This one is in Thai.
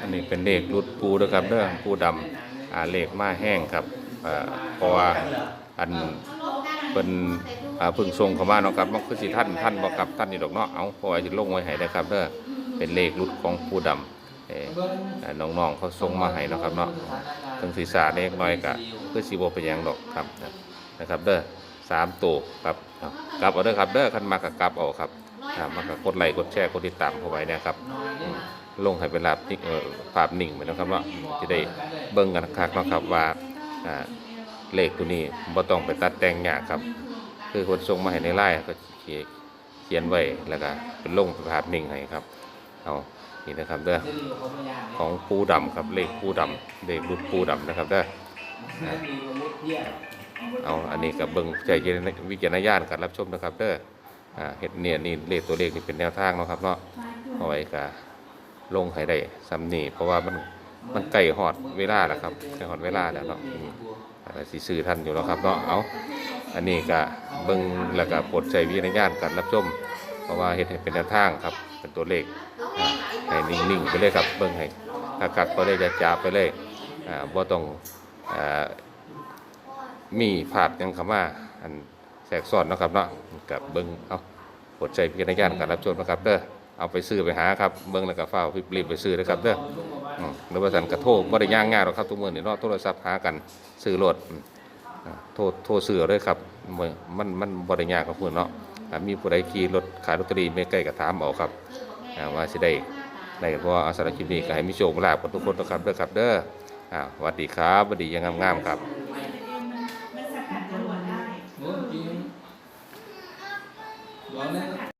อันนี้เป็นเลขรุดปูนะครับเด้อปูดำอ่าเลขมาแห้งครับอ่าเพราะว่าอันเป็นอ่าพึ่งทรงเข้ามาเนาะครับมันคือสิท่านท่านบ่ครับท่านนี่ดอกเนาะเอาเพราะว่าสิลงไว้ให้นะครับเด้อเป็นเลขรุดของปูดำเอ่ออ่าน้องๆเขาส่งมาให้เนาะครับเนาะถึงศีรษะเล็กน้อยก็คือสิบ่เป็นหยังดอกครับนะครับเด้อสามตัวครับกลับเอาเด้อครับเด้อคันมากับกลับเอาครับมากับกดไลค์กดแชร์กดติดตามเข้าไว้นะครับ ลงให้เป็นลาบนิ่งเอ่อภาพนิ่งไปนะครับว่าจะได้เบิ่งกันคักนะครับว่าอ่าเลขตัวนี้บ่ต้องไปตัดแต่งยากครับ คือคนส่งมาให้ในไลน์ก็เขียนเขียนไว้แล้วก็เป็นลงเป็นภาพนิ่งให้ครับเอานี่นะครับเด้อของปูดำครับเลขปูดำเลขรุดปูดำนะครับเด้อเอาอันนี้กับเบิ่งใจเย็นวิจารณญาณการรับชมนะครับเด้อเห็ดเนี่ยนี่เลขตัวเลขนี่เป็นแนวทางเนาะครับเนาะเอาไว้กับ ลงให้ได้สำนีเพราะว่ามันมันใกล้หอดเวลาแล้วครับใกล้หอดเวลาแล้วเนาะอะไรสิซื้อท่านอยู่แล้วครับเนาะเอาอันนี้ก็เบิ่งแล้วก็ปรดใจวิญญาณการรับชมเพราะว่าเฮ็ดเป็นแนวทางครับเป็นตัวเลขอ่าให้นิ่งๆไปเลยครับเบิ่งให้คักๆไปเลยจะจับไปเลยอ่าบ่ต้องอมีภาพหยังคำว่าอันแทรกซ้อนนะครับเนาะกับเบิ่งเอาปรดใจวิญญาณการรับชมนะครับเด้อ เอาไปซื้อไปหาครับเบิ้งแล้วก็เฝ้ารีบไปซื้อนะครับเด้อหรือว่าสันกระโทกบริย่างง่ายหรอกครับทุกเมื่อนี่นอกโทรศัพท์หากันซื้อรถโทษโทษเสือเลยครับมันมันบริย่ากครับเพื่อนเนาะมีผู้ใดขี่รถขายลอตเตอรี่ไม่ใกล้กับถามเอาครับว่าสิได้ได้เพราะอาสาคลิปนี้ก็ให้มิโชคลาภกับทุกคนนะครับเด้อครับเด้อสวัสดีครับสวัสดียังงามๆครับ